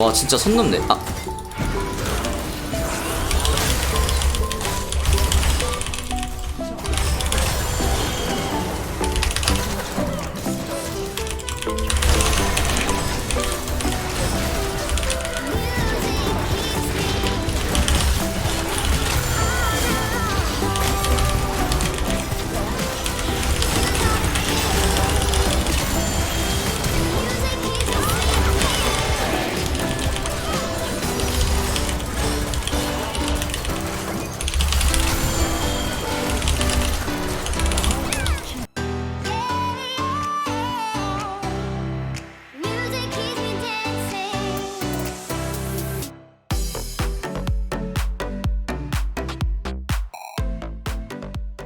와 진짜 선 넘네. 아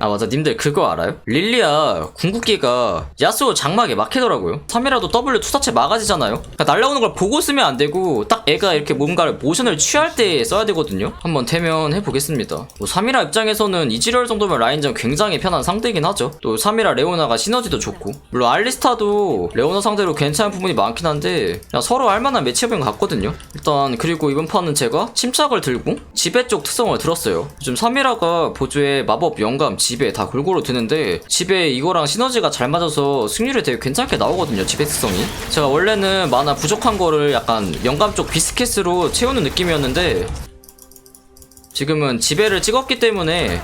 아 맞아. 님들 그거 알아요? 릴리아 궁극기가 야스오 장막에 막히더라고요. 3이라도 W 투사체 막아지잖아요. 그러니까 날라오는 걸 보고 쓰면 안 되고 딱 애가 이렇게 뭔가를 모션을 취할 때 써야 되거든요. 한번 대면 해보겠습니다. 뭐 3이라 입장에서는 이지럴 정도면 라인전 굉장히 편한 상대이긴 하죠. 또 3이라 레오나가 시너지도 좋고. 물론 알리스타도 레오나 상대로 괜찮은 부분이 많긴 한데 서로 할만한 매치업인 것 같거든요. 일단 그리고 이번 판은 제가 침착을 들고 지배 쪽 특성을 들었어요. 요즘 3이라가 보조에 마법 영감 지배 다 골고루 드는데 지배 이거랑 시너지가 잘 맞아서 승률이 되게 괜찮게 나오거든요 지배 특성이. 제가 원래는 만화 부족한 거를 약간 영감 쪽 비스켓으로 채우는 느낌이었는데 지금은 지배를 찍었기 때문에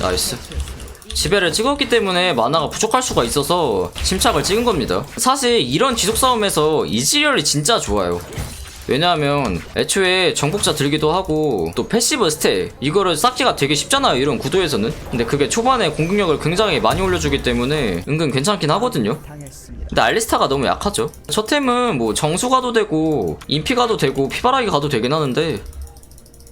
나이스. 지배를 찍었기 때문에 만화가 부족할 수가 있어서 침착을 찍은 겁니다. 사실 이런 지속 싸움에서 이지리얼이 진짜 좋아요. 왜냐하면 애초에 정복자 들기도 하고 또 패시브 스택 이거를 쌓기가 되게 쉽잖아요 이런 구도에서는. 근데 그게 초반에 공격력을 굉장히 많이 올려주기 때문에 은근 괜찮긴 하거든요. 근데 알리스타가 너무 약하죠. 첫 템은 뭐 정수 가도 되고 인피 가도 되고 피바라기 가도 되긴 하는데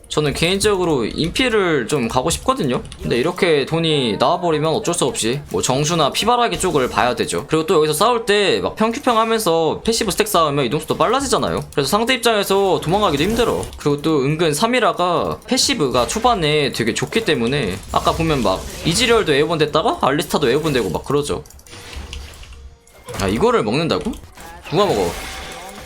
저는 개인적으로 인피를 좀 가고 싶거든요. 근데 이렇게 돈이 나와버리면 어쩔 수 없이 뭐 정수나 피바라기 쪽을 봐야 되죠. 그리고 또 여기서 싸울 때 막 평큐평 하면서 패시브 스택 쌓으면 이동速도 빨라지잖아요. 그래서 상대 입장에서 도망가기도 힘들어. 그리고 또 은근 3이라가 패시브가 초반에 되게 좋기 때문에 아까 보면 막 이지리얼도 에어본 됐다가 알리스타도 에어본 되고 막 그러죠. 아 이거를 먹는다고? 누가 먹어?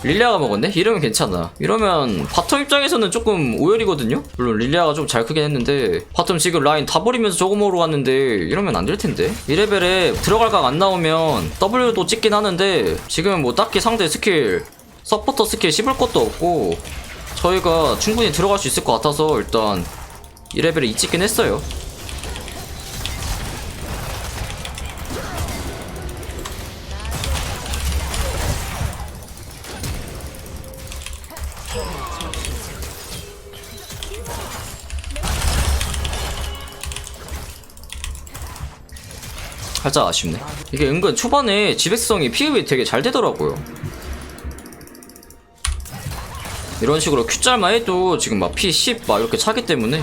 릴리아가 먹었네? 이러면 괜찮아. 이러면 바텀 입장에서는 조금 오열이거든요? 물론 릴리아가 좀 잘 크긴 했는데 바텀 지금 라인 다 버리면서 저거 먹으러 갔는데 이러면 안 될 텐데. 1레벨에 들어갈 각 안 나오면 W도 찍긴 하는데 지금 뭐 딱히 상대 스킬 서포터 스킬 씹을 것도 없고 저희가 충분히 들어갈 수 있을 것 같아서 일단 2레벨에 2 찍긴 했어요. 살짝 아쉽네. 이게 은근 초반에 지배성이 피흡이 되게 잘 되더라고요. 이런 식으로 Q짤만 해도 지금 막 P10 막 이렇게 차기 때문에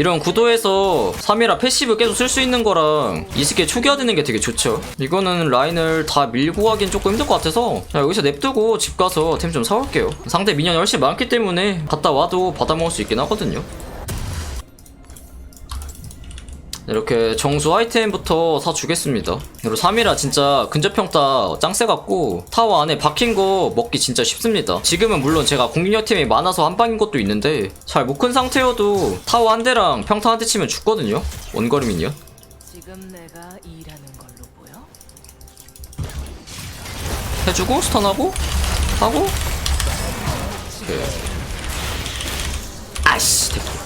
이런 구도에서 3이라 패시브 계속 쓸 수 있는 거랑 이 스킬 초기화되는 게 되게 좋죠. 이거는 라인을 다 밀고 가긴 조금 힘들 것 같아서 자, 여기서 냅두고 집 가서 템 좀 사올게요. 상대 미니언이 훨씬 많기 때문에 갔다 와도 받아먹을 수 있긴 하거든요 이렇게 정수 아이템부터 사주겠습니다. 그리고 3이라 진짜 근접평타 짱세 같고 타워 안에 박힌 거 먹기 진짜 쉽습니다. 지금은 물론 제가 공격력 팀이 많아서 한 방인 것도 있는데 잘 못 큰 상태여도 타워 한 대랑 평타 한 대 치면 죽거든요. 원거리 미니언. 지금 내가 일하는 걸로 보여? 해주고 스턴하고 하고 오케이.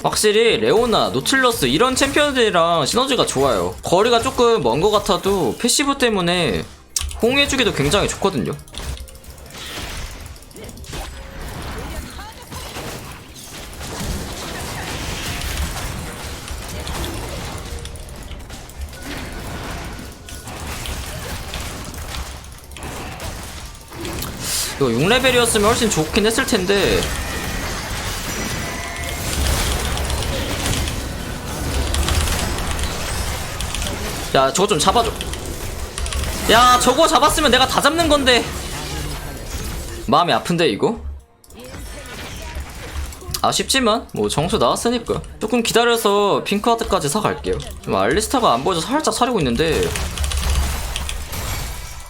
확실히 레오나, 노틸러스 이런 챔피언들이랑 시너지가 좋아요. 거리가 조금 먼 것 같아도 패시브 때문에 홍해주기도 굉장히 좋거든요. 이거 6레벨이었으면 훨씬 좋긴 했을 텐데 야 저거 좀 잡아줘. 야 저거 잡았으면 내가 다 잡는 건데. 마음이 아픈데 이거? 아쉽지만 뭐 정수 나왔으니까. 조금 기다려서 핑크하드까지 사갈게요. 좀 알리스타가 안 보여서 살짝 사려고 있는데.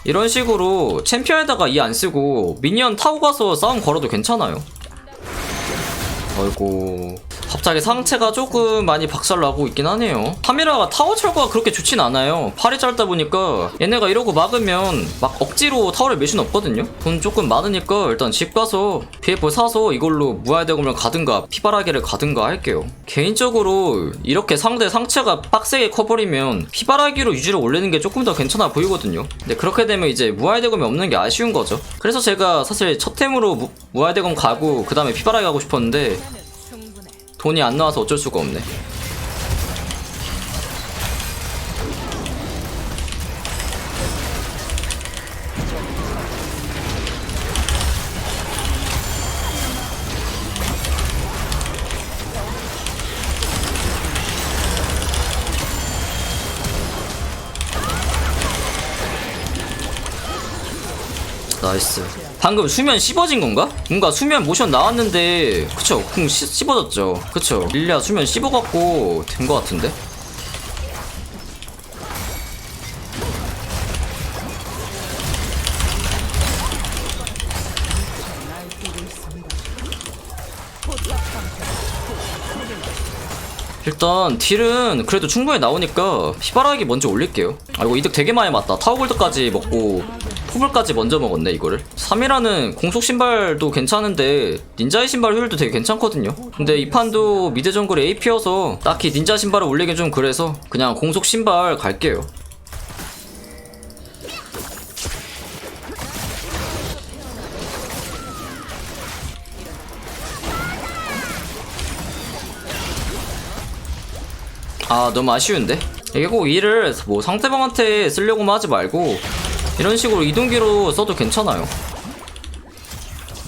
이런 식으로 챔피언에다가 이 안 쓰고 미니언 타고 가서 싸움 걸어도 괜찮아요. 아이고 갑자기 상체가 조금 많이 박살나고 있긴 하네요. 카메라가 타워 철거가 그렇게 좋진 않아요. 팔이 짧다 보니까 얘네가 이러고 막으면 막 억지로 타워를 밀 수는 없거든요. 돈 조금 많으니까 일단 집 가서 BF 사서 이걸로 무한대금을 가든가 피바라기를 가든가 할게요. 개인적으로 이렇게 상대 상체가 빡세게 커버리면 피바라기로 유지를 올리는 게 조금 더 괜찮아 보이거든요. 근데 그렇게 되면 이제 무한대금이 없는 게 아쉬운 거죠. 그래서 제가 사실 첫 템으로 무, 무한대금 가고 그 다음에 피바라기 가고 싶었는데. 돈이 안 나와서 어쩔 수가 없네. 나이스. 방금 수면 씹어진 건가? 뭔가 수면 모션 나왔는데 그쵸? 궁 씹, 씹어졌죠. 그쵸? 릴리아 수면 씹어갖고 된거 같은데? 일단 딜은 그래도 충분히 나오니까 피바라기 먼저 올릴게요. 아 이거 이득 되게 많이 맞다. 타워골드까지 먹고 포블까지 먼저 먹었네 이거를. 3이라는 공속 신발도 괜찮은데 닌자의 신발 효율도 되게 괜찮거든요. 근데 이 판도 미드 정글 AP여서 딱히 닌자 신발을 올리긴 좀 그래서 그냥 공속 신발 갈게요. 아 너무 아쉬운데? 이게 꼭 이를 뭐 상대방한테 쓰려고만 하지 말고 이런 식으로 이동기로 써도 괜찮아요.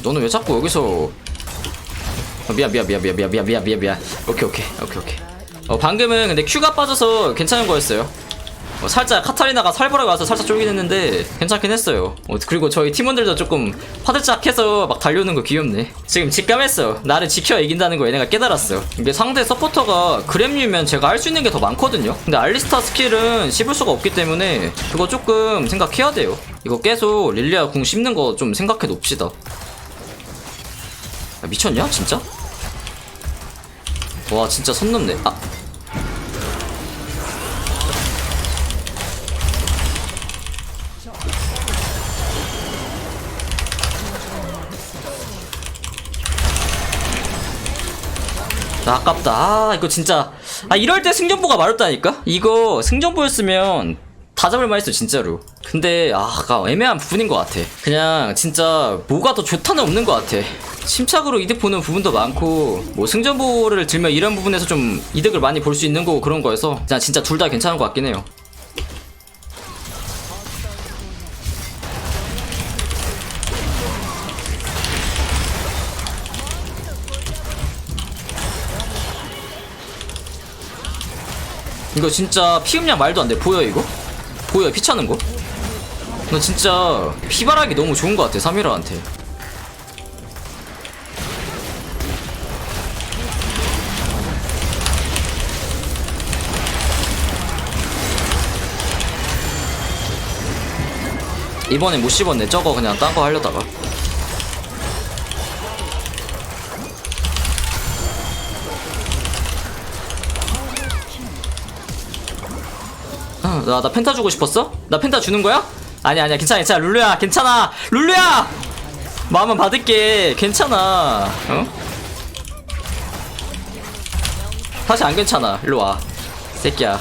너는 왜 자꾸 여기서 아, 미안 미안 미안 미안 미안 미안 미안 미안. 미안 오케이 오케이 오케이 오케이. 어 방금은 근데 큐가 빠져서 괜찮은 거였어요 어, 살짝 카타리나가 살벌하게 와서 살짝 쫄긴 했는데 괜찮긴 했어요. 어, 그리고 저희 팀원들도 조금 화들짝 해서 막 달려오는 거 귀엽네. 지금 직감했어. 나를 지켜야 이긴다는 거 얘네가 깨달았어. 이게 상대 서포터가 그램류면 제가 할 수 있는 게 더 많거든요. 근데 알리스타 스킬은 씹을 수가 없기 때문에 그거 조금 생각해야 돼요. 이거 계속 릴리아 궁 씹는 거 좀 생각해 놉시다. 야, 미쳤냐 진짜? 와 진짜 선 넘네. 아 아, 아깝다. 아, 이거 진짜. 아, 이럴 때 승전보가 마렵다니까? 이거 승전보였으면 다 잡을 만했어, 진짜로. 근데, 아, 가 애매한 부분인 것 같아. 그냥, 진짜, 뭐가 더 좋다는 없는 것 같아. 침착으로 이득 보는 부분도 많고, 뭐, 승전보를 들면 이런 부분에서 좀 이득을 많이 볼 수 있는 거고 그런 거여서, 진짜 둘 다 괜찮은 것 같긴 해요. 이거 진짜 피음량 말도 안 돼. 보여, 이거? 보여, 피 차는 거? 너 진짜 피바라기 너무 좋은 것 같아, 3일화한테. 이번에 못 씹었네. 저거 그냥 딴 거 하려다가. 나, 나 펜타 주고 싶었어? 나 펜타 주는 거야? 아니야, 아니야, 괜찮아, 괜찮아. 룰루야, 괜찮아. 룰루야! 마음은 받을게. 괜찮아. 어? 사실 안 괜찮아. 일로 와. 새끼야.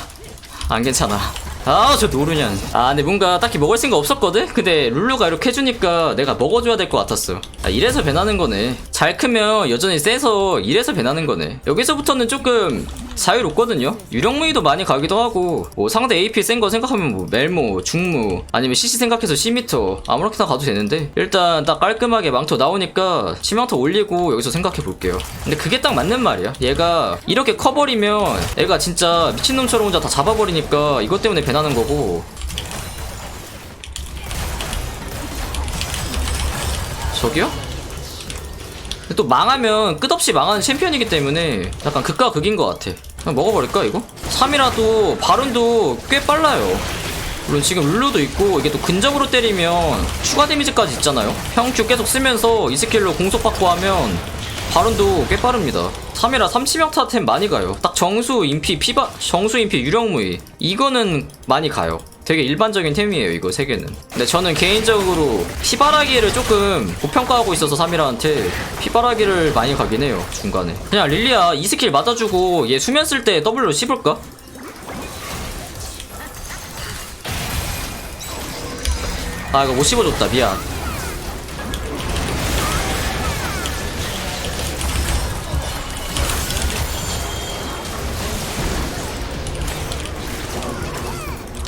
안 괜찮아. 아, 저 노르년. 아, 근데 뭔가 딱히 먹을 생각 없었거든? 근데 룰루가 이렇게 해주니까 내가 먹어줘야 될 것 같았어. 아, 이래서 배나는 거네. 잘 크면 여전히 세서 이래서 배나는 거네. 여기서부터는 조금 자유롭거든요. 유령무이도 많이 가기도 하고 뭐 상대 AP 센 거 생각하면 뭐 멜모, 중무 아니면 CC 생각해서 C미터 아무렇게나 가도 되는데 일단 딱 깔끔하게 망토 나오니까 치망토 올리고 여기서 생각해 볼게요. 근데 그게 딱 맞는 말이야. 얘가 이렇게 커버리면 애가 진짜 미친놈처럼 혼자 다 잡아버리니까 이것 때문에 배나는 거고 저기요? 또 망하면 끝없이 망하는 챔피언이기 때문에 약간 극과 극인 것 같아. 먹어버릴까 이거? 3이라도 바론도 꽤 빨라요. 물론 지금 룰루도 있고 이게 또 근접으로 때리면 추가 데미지까지 있잖아요. 평큐 계속 쓰면서 이 스킬로 공속받고 하면 바론도 꽤 빠릅니다. 3이라 3치명타 템 많이 가요. 딱 정수, 인피, 피바, 정수, 인피, 유령무이 이거는 많이 가요. 되게 일반적인 템이에요 이거 세 개는. 근데 저는 개인적으로 피바라기를 조금 고평가하고 있어서 3이라한테 피바라기를 많이 가긴 해요 중간에. 그냥 릴리아 이 스킬 맞아주고 얘 수면 쓸 때 W로 씹을까? 아 이거 못 씹어줬다 미안.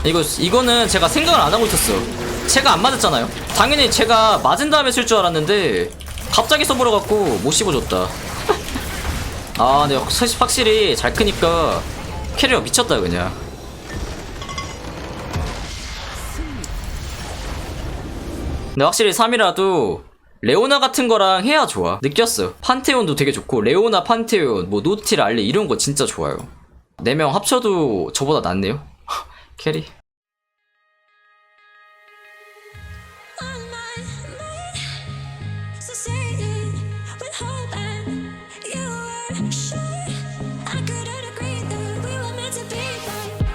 이거 이거는 제가 생각을 안 하고 있었어. 제가 안 맞았잖아요. 당연히 제가 맞은 다음에 쓸 줄 알았는데 갑자기 써버려 갖고 못 씹어줬다. 아, 근데 확- 확실히 잘 크니까 캐리어 미쳤다 그냥. 근데 확실히 3이라도 레오나 같은 거랑 해야 좋아. 느꼈어. 판테온도 되게 좋고 레오나, 판테온, 뭐 노틸, 알리 이런 거 진짜 좋아요. 4명 합쳐도 저보다 낫네요. 캐리.